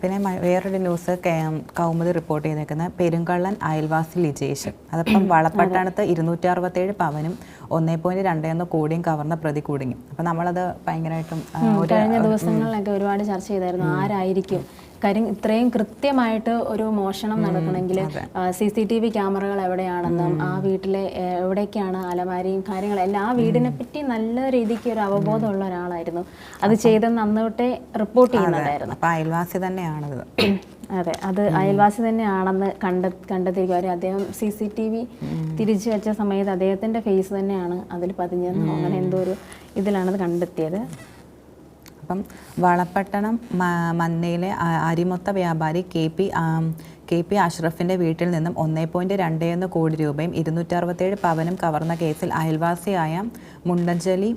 പിന്നെ വേറൊരു news Kaumudi report ചെയ്തേക്കുന്ന പെരുങ്കള്ളൻ അയൽവാസി ലിജേഷ്. അതപ്പം വളപ്പട്ടണത്ത് ഇരുന്നൂറ്റി അറുപത്തേഴ് പവനും ഒന്നേ പോയിന്റ് രണ്ടേന്ന് കോടിയും കവർന്ന പ്രതി കുടുങ്ങി. അപ്പം നമ്മളത് ഭയങ്കരമായിട്ടും കഴിഞ്ഞ ദിവസങ്ങളിലൊക്കെ ഒരുപാട് ചർച്ച ചെയ്തായിരുന്നു ആരായിരിക്കും കാര്യം ഇത്രയും കൃത്യമായിട്ട് ഒരു മോഷണം നടക്കണമെങ്കിൽ സി സി ടി വി ക്യാമറകൾ എവിടെയാണെന്നും ആ വീട്ടിലെ എവിടേക്കാണ് അലമാരിയും കാര്യങ്ങളെല്ലാം ആ വീടിനെ പറ്റി നല്ല രീതിക്ക് ഒരു അവബോധമുള്ള ഒരാളായിരുന്നു. അത് ചെയ്തെന്ന് അന്ന് തൊട്ടേ റിപ്പോർട്ട് ചെയ്യുന്നതായിരുന്നു. അപ്പം അയൽവാസി തന്നെയാണത്. അതെ അത് അയൽവാസി തന്നെയാണെന്ന് കണ്ട കണ്ടെത്തിയിരിക്കും. അവർ അദ്ദേഹം സി സി ടി വി തിരിച്ചു വെച്ച സമയത്ത് അദ്ദേഹത്തിന്റെ ഫേസ് തന്നെയാണ് അതിൽ പതിഞ്ഞെന്നോ അങ്ങനെ എന്തോ ഒരു ഇതിലാണത് കണ്ടെത്തിയത്. അപ്പം വളപ്പട്ടണം മന്നയിലെ അരിമൊത്ത വ്യാപാരി കെ പി കെ പി അഷ്റഫിന്റെ വീട്ടിൽ നിന്നും ഒന്നേ പോയിന്റ് രണ്ടേന്ന് കോടി രൂപയും ഇരുന്നൂറ്റി അറുപത്തേഴ് പവനും കവർന്ന കേസിൽ അയൽവാസിയായ മുണ്ടഞ്ചലി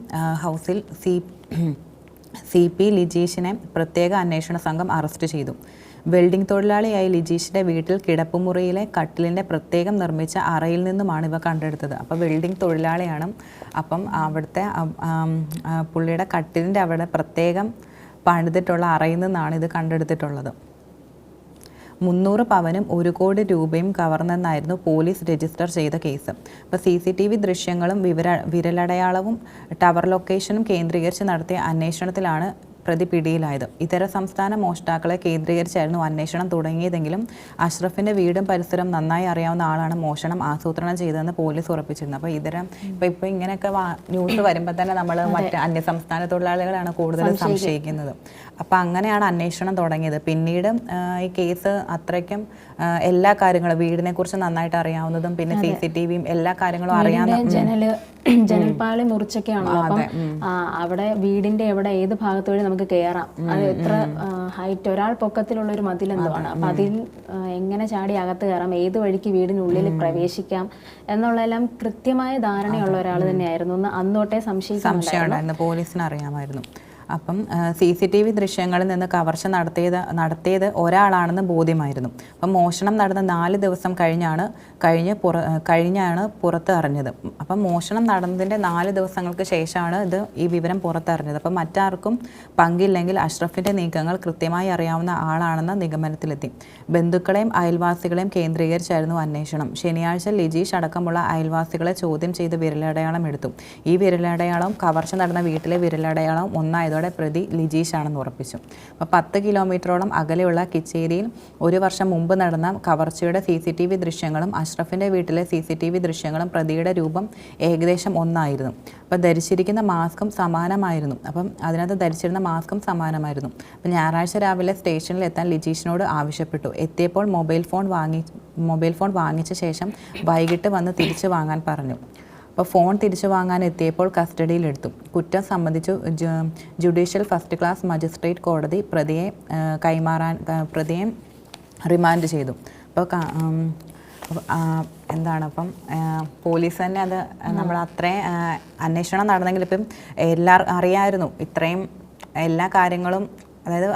ഹൗസിൽ സി സി പി ലിജീഷിനെ പ്രത്യേക അന്വേഷണ സംഘം അറസ്റ്റ് ചെയ്തു. വെൽഡിംഗ് തൊഴിലാളിയായ ലിജീഷിന്റെ വീട്ടിൽ കിടപ്പുമുറിയിലെ കട്ടിലിന്റെ പ്രത്യേകം നിർമ്മിച്ച അറയിൽ നിന്നുമാണ് ഇവ കണ്ടെടുത്തത്. അപ്പോൾ വെൽഡിംഗ് തൊഴിലാളിയാണ്. അപ്പം അവിടുത്തെ പുള്ളിയുടെ കട്ടിലിന്റെ അവിടെ പ്രത്യേകം പണിതിട്ടുള്ള അറയിൽ നിന്നാണ് ഇത് കണ്ടെടുത്തിട്ടുള്ളത്. മുന്നൂറ് പവനും ഒരു കോടി രൂപയും കവർന്നെന്നായിരുന്നു പോലീസ് രജിസ്റ്റർ ചെയ്ത കേസ്. അപ്പോൾ സി സി ടി വി ദൃശ്യങ്ങളും വിവര വിരലടയാളവും ടവർ ലൊക്കേഷനും കേന്ദ്രീകരിച്ച് നടത്തിയ അന്വേഷണത്തിലാണ് പ്രതി പിടിയിലായത് ഇതര സംസ്ഥാന മോഷ്ടാക്കളെ കേന്ദ്രീകരിച്ചായിരുന്നു അന്വേഷണം തുടങ്ങിയതെങ്കിലും അഷ്റഫിന്റെ വീടും പരിസരം നന്നായി അറിയാവുന്ന ആളാണ് മോഷണം ആസൂത്രണം ചെയ്തതെന്ന് പോലീസ് ഉറപ്പിച്ചിരുന്നു. അപ്പോൾ ഇതര ഇപ്പോൾ ഇപ്പോൾ ഇങ്ങനെയൊക്കെ ന്യൂസ് വരുമ്പോൾ തന്നെ നമ്മൾ മറ്റ് അന്യസംസ്ഥാന തൊഴിലാളികളാണ് കൂടുതൽ സംശയിക്കുന്നത്. അപ്പോൾ അങ്ങനെയാണ് അന്വേഷണം തുടങ്ങിയത്. പിന്നീട് ഈ കേസ് അത്രയ്ക്കും എല്ലാ കാര്യങ്ങളും വീടിനെ കുറിച്ച് നന്നായിട്ട് അറിയാവുന്നതും പിന്നെ സി സി ടി വിയും എല്ലാ കാര്യങ്ങളും അറിയാവുന്ന ജനൽപ്പാളി മുറിച്ചൊക്കെയാണോ അപ്പം അവിടെ വീടിന്റെ എവിടെ ഏത് ഭാഗത്ത് വഴി നമുക്ക് കയറാം അത് എത്ര ഹൈറ്റ് ഒരാൾ പൊക്കത്തിലുള്ള ഒരു മതിൽ എന്തുവാണ്? അപ്പൊ അതിൽ എങ്ങനെ ചാടി അകത്ത് കയറാം? ഏത് വഴിക്ക് വീടിനുള്ളിൽ പ്രവേശിക്കാം? എന്നുള്ളതെല്ലാം കൃത്യമായ ധാരണയുള്ള ഒരാൾ തന്നെയായിരുന്നു. എന്ന് അന്ന് തൊട്ടേ സംശയിക്കുന്നുണ്ടായിരുന്നു. സംശയം ഉണ്ടായിരുന്നു പോലീസിന് അറിയാമായിരുന്നു അപ്പം സി സി ടി വി ദൃശ്യങ്ങളിൽ നിന്ന് കവർച്ച നടത്തിയത് നടത്തിയത് ഒരാളാണെന്ന് ബോധ്യമായിരുന്നു. അപ്പം മോഷണം നടന്ന നാല് ദിവസം കഴിഞ്ഞാണ് കഴിഞ്ഞ് പുറ കഴിഞ്ഞാണ് പുറത്ത് അറിഞ്ഞത് അപ്പം മോഷണം നടന്നതിന്റെ നാല് ദിവസങ്ങൾക്ക് ശേഷമാണ് ഇത് ഈ വിവരം പുറത്തറിഞ്ഞത് അപ്പം മറ്റാർക്കും പങ്കില്ലെങ്കിൽ അഷ്റഫിന്റെ നീക്കങ്ങൾ കൃത്യമായി അറിയാവുന്ന ആളാണെന്ന നിഗമനത്തിലെത്തി. ബന്ധുക്കളെയും അയൽവാസികളെയും കേന്ദ്രീകരിച്ചായിരുന്നു അന്വേഷണം. ശനിയാഴ്ച ലിജീഷ് അടക്കമുള്ള അയൽവാസികളെ ചോദ്യം ചെയ്ത് വിരലടയാളം എടുത്തു. ഈ വിരലടയാളം കവർച്ച നടന്ന വീട്ടിലെ വിരലടയാളം ഒന്നായതോടെ പ്രതി ലിജീഷാണെന്ന് ഉറപ്പിച്ചു. അപ്പോൾ പത്ത് കിലോമീറ്ററോളം അകലെയുള്ള കിച്ചേരിയിൽ ഒരു വർഷം മുമ്പ് നടന്ന കവർച്ചയുടെ സി സി ടി വി ദൃശ്യങ്ങളും അഷ്റഫിന്റെ വീട്ടിലെ സി സി ടി വി ദൃശ്യങ്ങളും പ്രതിയുടെ രൂപം ഏകദേശം ഒന്നായിരുന്നു. അപ്പോൾ ധരിച്ചിരിക്കുന്ന മാസ്കും സമാനമായിരുന്നു. അപ്പം അതിനകത്ത് ധരിച്ചിരുന്ന മാസ്കും സമാനമായിരുന്നു. അപ്പം ഞായറാഴ്ച രാവിലെ സ്റ്റേഷനിൽ എത്താൻ ലിജീഷിനോട് ആവശ്യപ്പെട്ടു. എത്തിയപ്പോൾ മൊബൈൽ ഫോൺ വാങ്ങി മൊബൈൽ ഫോൺ വാങ്ങിച്ച ശേഷം വൈകിട്ട് വന്ന് തിരിച്ചു വാങ്ങാൻ പറഞ്ഞു. അപ്പോൾ ഫോൺ തിരിച്ചു വാങ്ങാൻ എത്തിയപ്പോൾ കസ്റ്റഡിയിലെടുത്തു. കുറ്റം സംബന്ധിച്ചു ജുഡീഷ്യൽ ഫസ്റ്റ് ക്ലാസ് മജിസ്ട്രേറ്റ് കോടതി പ്രതിയെ കൈമാറാൻ പ്രതിയെ റിമാൻഡ് ചെയ്തു. അപ്പോൾ എന്താണ് അപ്പം പോലീസ് തന്നെ അത് നമ്മൾ അത്രയും അന്വേഷണം നടന്നെങ്കിൽ ഇപ്പം എല്ലാവർക്കും അറിയാമായിരുന്നു ഇത്രയും എല്ലാ കാര്യങ്ങളും അതായത്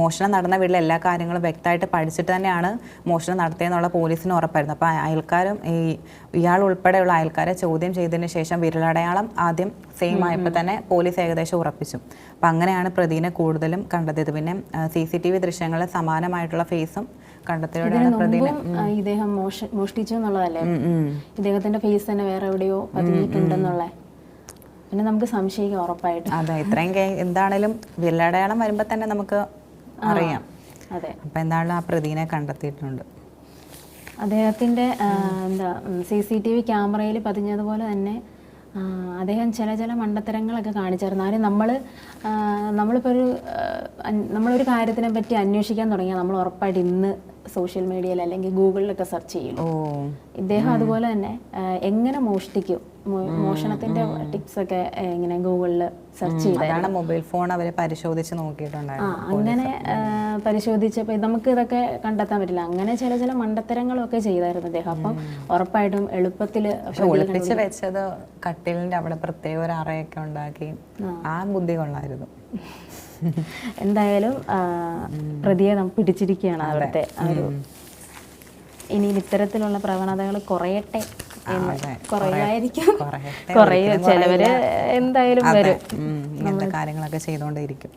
മോഷണം നടന്ന വീട്ടിലെ എല്ലാ കാര്യങ്ങളും വ്യക്തമായിട്ട് പഠിച്ചിട്ട് തന്നെയാണ് മോഷണം നടത്തിയെന്നുള്ള പോലീസിന് ഉറപ്പായിരുന്നു. അപ്പോൾ അയൽക്കാരും ഈ ഇയാൾ ഉൾപ്പെടെയുള്ള അയൽക്കാരെ ചോദ്യം ചെയ്തതിന് ശേഷം വിരലടയാളം ആദ്യം സെയിം ആയപ്പോൾ തന്നെ പോലീസ് ഏകദേശം ഉറപ്പിച്ചു. അപ്പം അങ്ങനെയാണ് പ്രതിനെ കൂടുതലും കണ്ടെത്തിയത് പിന്നെ സി സി ടി വി ദൃശ്യങ്ങളിൽ സമാനമായിട്ടുള്ള ഫേസും കണ്ടെത്തിയോടെയാണ് പ്രതിനെ ഇദ്ദേഹം മോഷ മോഷ്ടിച്ചു എന്നുള്ളതല്ലേ ഇദ്ദേഹത്തിന്റെ ഫേസ് തന്നെ വേറെ എവിടെയോ പതിഞ്ഞിട്ടുണ്ടെന്നുള്ള. പിന്നെ നമുക്ക് സംശയിക്കാം ഉറപ്പായിട്ട്. അതെ ഇത്രയും എന്താണേലും വിരലടയാളം വരുമ്പോൾ തന്നെ നമുക്ക് അറിയാം. അപ്പം എന്താണെങ്കിലും ആ പ്രതിനെ കണ്ടെത്തിയിട്ടുണ്ട്. അദ്ദേഹത്തിന്റെ എന്താ സി സി ടി വി ക്യാമറയിൽ പതിഞ്ഞതുപോലെ തന്നെ അദ്ദേഹം ചില ചില മണ്ടത്തരങ്ങളൊക്കെ കാണിച്ചായിരുന്നു. ആരും നമ്മൾ നമ്മളിപ്പോൾ ഒരു നമ്മളൊരു കാര്യത്തിനെ പറ്റി അന്വേഷിക്കാൻ തുടങ്ങിയാൽ നമ്മൾ ഉറപ്പായിട്ട് ഇന്ന് സോഷ്യൽ മീഡിയയിൽ അല്ലെങ്കിൽ ഗൂഗിളിലൊക്കെ സെർച്ച് ചെയ്യും. ഇദ്ദേഹം അതുപോലെ തന്നെ എങ്ങനെ മോഷ്ടിക്കും മോഷണത്തിന്റെ ടിപ്സ് ഒക്കെ ഇങ്ങനെ ഗൂഗിളിൽ സെർച്ച് ചെയ്താണ് മൊബൈൽ ഫോൺ അവരെ പരിശോധിച്ച് നോക്കിയിട്ടുണ്ടായിരുന്നു അങ്ങനെ പരിശോധിച്ചപ്പോൾ നമുക്ക് ഇതൊക്കെ കണ്ടെത്താൻ പറ്റില്ല. അങ്ങനെ ചില ചില മണ്ടത്തരങ്ങളൊക്കെ ചെയ്തായിരുന്നു അദ്ദേഹം. അപ്പം ഉറപ്പായിട്ടും എളുപ്പത്തിൽ ഒളിപ്പിച്ച് വെച്ചത് കട്ടിലിന്റെ അവിടെ പ്രത്യേക ഒരു അറയൊക്കെ ഉണ്ടാക്കി. ആ. ബുദ്ധി കൊള്ളായിരുന്നു. എന്തായാലും പ്രതിയെ നമുക്ക് പിടിച്ചിരിക്കുകയാണ് അവിടുത്തെ ഒരു ഇനി ഇത്തരത്തിലുള്ള പ്രവണതകൾ കുറയട്ടെ. കുറയുമായിരിക്കും കുറയും ചിലവര് എന്തായാലും വരും. ഇങ്ങനത്തെ കാര്യങ്ങളൊക്കെ ചെയ്തുകൊണ്ടേയിരിക്കും.